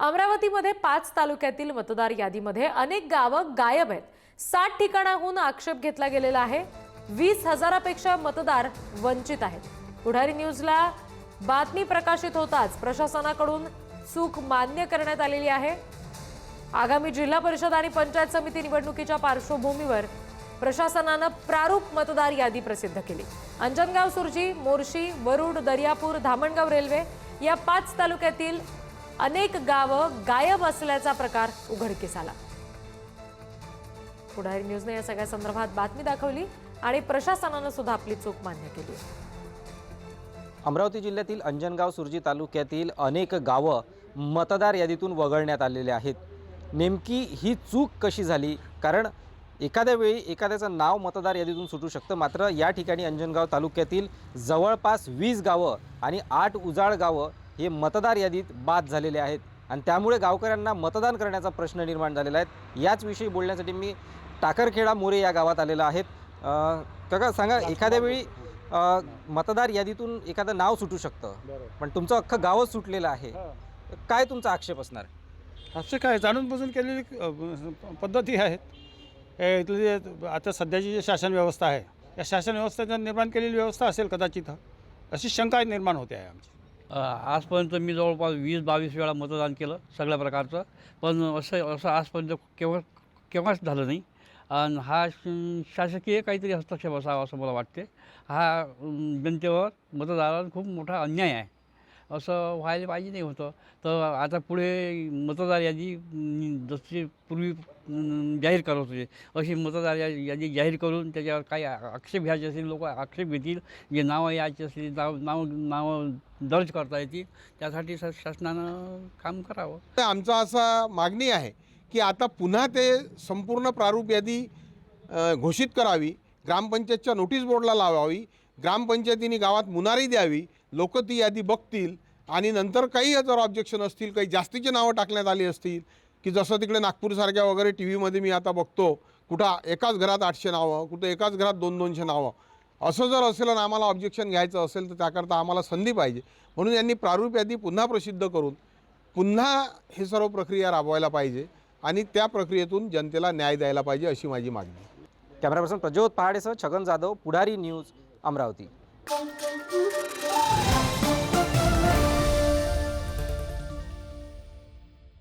अमरावतीमध्ये पाच तालुक्यातील मतदार यादीमध्ये अनेक गावं गायब आहेत. साठ ठिकाणाहून आक्षेप घेतला गेलेला आहे. वीस हजारापेक्षा मतदार वंचित आहेत. पुढारी न्यूजला बातमी प्रकाशित होताच प्रशासनाकडून चूक मान्य करण्यात आलेली आहे. आगामी जिल्हा परिषद आणि पंचायत समिती निवडणुकीच्या पार्श्वभूमीवर प्रशासनानं प्रारूप मतदार यादी प्रसिद्ध केली. अंजनगाव सुरजी मोर्शी वरुड दर्यापूर धामणगाव रेल्वे या पाच तालुक्यातील अनेक गावं गायब असल्याचा प्रकार उघडकीस आला. पुढारी न्यूजने या सगळ्या संदर्भात बातमी दाखवली आणि प्रशासनानं सुद्धा आपली चूक मान्य केली अमरावती जिल्ह्यातील अंजनगाव सुरजी तालुक्यातील अनेक गावं मतदार यादीतून वगळण्यात आलेले आहेत. नेमकी ही चूक कशी झाली? कारण एखाद्या वेळी एखाद्याचं नाव मतदार यादीतून सुटू शकतं. मात्र या ठिकाणी अंजनगाव तालुक्यातील जवळपास वीस गावं आणि आठ उजाळ गावं हे मतदार यादीत बाद झालेले आहेत. आणि त्यामुळे गावकऱ्यांना मतदान करण्याचा प्रश्न निर्माण झालेला आहे. याचविषयी बोलण्यासाठी मी टाकरखेडा मोरे या गावात आलेलो आहेत. काका सांगा एखाद्या वेळी मतदार यादीतून एखादं नाव सुटू शकतं. पण तुमचं अख्खं गावच सुटलेलं आहे. काय तुमचा आक्षेप असणार? असे काय? जाणून बुजून केलेली पद्धती आहेत. इथली जे आता सध्याची जी शासन व्यवस्था आहे या शासन व्यवस्थेनं निर्माण केलेली व्यवस्था असेल कदाचित. अशी शंका निर्माण होते आहे आमची. आजपर्यंत मी जवळपास वीस बावीस वेळा मतदान केलं सगळ्या प्रकारचं. पण असं असं आजपर्यंत केव्हा केव्हाच झालं नाही. आणि हा श- शासकीय काहीतरी हस्तक्षेप असावा असं मला वाटते. हा जनतेवर मतदारांना खूप मोठा अन्याय आहे. असं व्हायला पाहिजे नाही होतं. तर आता पुढे मतदार यादी जसे जशी पूर्वी जाहीर करत होते अशी मतदार या- यादी जाहीर करून त्याच्यावर काही आक्षेप घ्यायचे असतील लोक आक्षेप घेतील जे नावं यायची असतील नाव नाव नावं दर्ज करता येतील त्यासाठी शासनानं काम करावं. तर आमचा असा मागणी आहे की आता पुन्हा ते संपूर्ण प्रारूप यादी घोषित करावी ग्रामपंचायतच्या नोटीस बोर्डला लावावी ग्रामपंचायतीने गावात मुनारी द्यावी लोक ती यादी बघतील आणि नंतर काही जर ऑब्जेक्शन असतील काही जास्तीची नावं टाकण्यात आली असतील की जसं तिकडे नागपूरसारख्या वगैरे टी व्हीमध्ये मी आता बघतो कुठं एकाच घरात आठशे नावं कुठं एकाच घरात दोन दोनशे नावं. असं जर असेल आणि आम्हाला ऑब्जेक्शन घ्यायचं असेल तर त्याकरता आम्हाला संधी पाहिजे. म्हणून यांनी प्रारूप यादी पुन्हा प्रसिद्ध करून पुन्हा हे सर्व प्रक्रिया राबवायला पाहिजे आणि त्या प्रक्रियेतून जनतेला न्याय द्यायला पाहिजे अशी माझी मागणी आहे. कॅमेरा पर्सन प्रज्योत पहाडेसह छगन जाधव पुढारी न्यूज अमरावती.